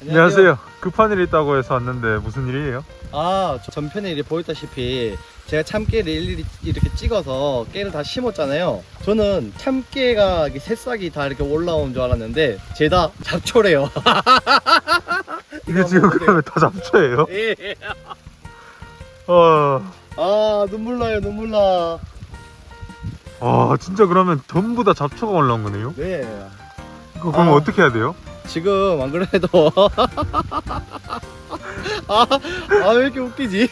안녕하세요. 급한 일 있다고 해서 왔는데 무슨 일이에요? 아, 저 전편에 이렇게 보였다시피 제가 참깨를 일일이 이렇게 찍어서 깨를 다 심었잖아요. 저는 참깨가 이렇게 새싹이 다 이렇게 올라온 줄 알았는데 죄다 잡초래요. 이게 지금 그러면 다 잡초예요? 예. 어, 아, 눈물 나요, 눈물 나. 아 진짜 그러면 전부 다 잡초가 올라온 거네요? 네. 이거 그럼 아. 어떻게 해야 돼요? 지금 안 그래도 아, 아, 왜 이렇게 웃기지?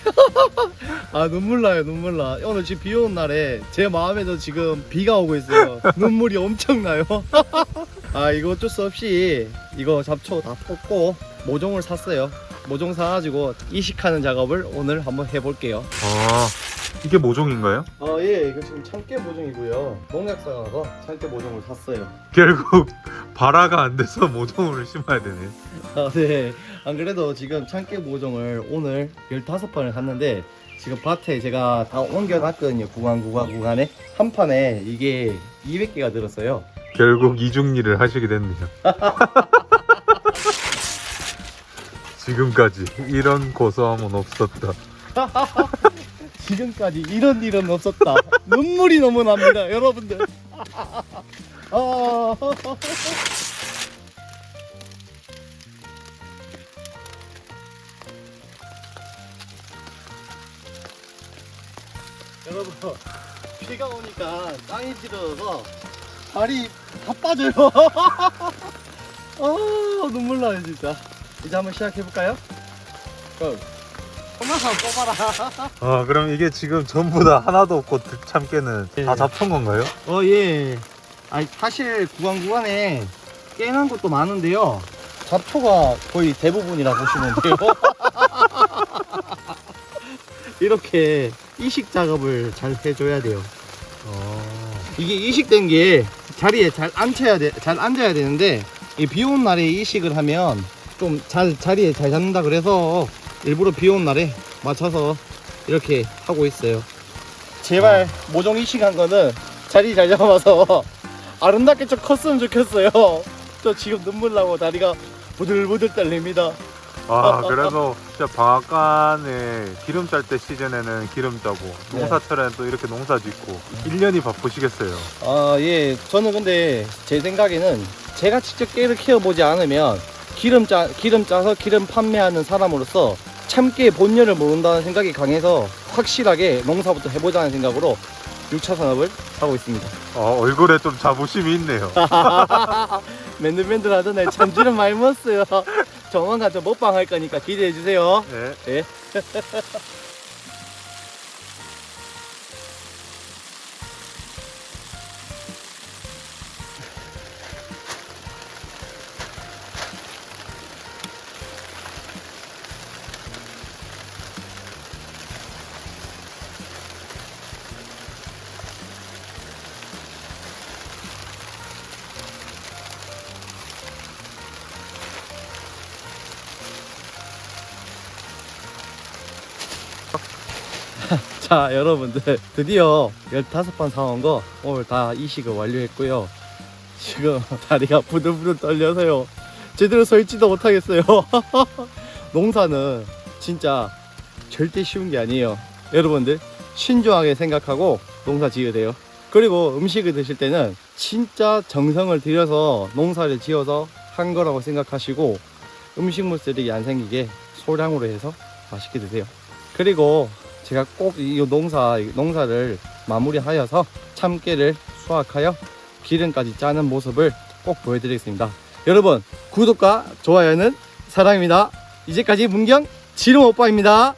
아, 눈물 나요, 눈물 나. 오늘 지금 비 오는 날에 제 마음에도 지금 비가 오고 있어요. 눈물이 엄청 나요. 아, 이거 어쩔 수 없이 이거 잡초 다 뽑고 모종을 샀어요. 모종 사가지고 이식하는 작업을 오늘 한번 해볼게요. 아 이게 모종인가요? 아, 예, 이거 지금 참깨 모종이고요. 농약사 가서 참깨 모종을 샀어요. 결국 발화가 안 돼서 모종을 심어야 되네. 아, 네. 안 그래도 지금 참깨 모종을 오늘 15판을 샀는데 지금 밭에 제가 다 옮겨놨거든요. 구간, 구간, 구간에. 한 판에 이게 200개가 들었어요. 결국 이중일을 하시게 됐네요. 지금까지 이런 고소함은 없었다. 지금까지 이런 일은 없었다. 눈물이 너무 납니다, 여러분들. 아, 여러분, 비가 오니까 땅이 지러서 발이 다 빠져요. 아, 눈물 나요, 진짜. 이제 한번 시작해볼까요? 고! 엄마 뽑아라. 아 그럼 이게 지금 전부 다 하나도 없고 참깨는 다 예. 잡초인 건가요? 어, 예. 아니, 사실 구간 구간에 깨난 것도 많은데요. 잡초가 거의 대부분이라 보시면 돼요. 이렇게 이식 작업을 잘 해줘야 돼요. 어... 이게 이식된 게 자리에 잘 앉혀야 돼, 잘 앉아야 되는데 이비 오는 날에 이식을 하면 좀 잘 자리에 잘 잡는다 그래서 일부러 비 오는 날에 맞춰서 이렇게 하고 있어요. 제발 모종 이식한 거는 자리 잘 잡아서 아름답게 좀 컸으면 좋겠어요. 저 지금 눈물 나고 다리가 부들부들 떨립니다. 아 그래서 진짜 방앗간에 기름 짤 때 시즌에는 기름 짜고 네. 농사철에는 또 이렇게 농사 짓고 1년이 바쁘시겠어요 아, 예. 저는 근데 제 생각에는 제가 직접 깨를 키워보지 않으면 기름 짜, 기름 짜서 기름 판매하는 사람으로서 참깨의 본연을 모른다는 생각이 강해서 확실하게 농사부터 해보자는 생각으로 6차 산업을 하고 있습니다. 아, 얼굴에 좀 자부심이 있네요 맨들맨들 하던데 참지름 많이 먹었어요. 조만간 저 먹방 할 거니까 기대해 주세요. 네. 예. 자 여러분들 드디어 15판 사온 거 오늘 다 이식을 완료했고요. 지금 다리가 부들부들 떨려서요. 제대로 서 있지도 못하겠어요. 농사는 진짜 절대 쉬운 게 아니에요. 여러분들 신중하게 생각하고 농사 지어야 돼요. 그리고 음식을 드실 때는 진짜 정성을 들여서 농사를 지어서 한 거라고 생각하시고 음식물 쓰레기 안 생기게 소량으로 해서 맛있게 드세요. 그리고 제가 꼭 이 농사 농사를 마무리하여서 참깨를 수확하여 기름까지 짜는 모습을 꼭 보여드리겠습니다. 여러분 구독과 좋아요는 사랑입니다. 이제까지 문경 지름 오빠입니다.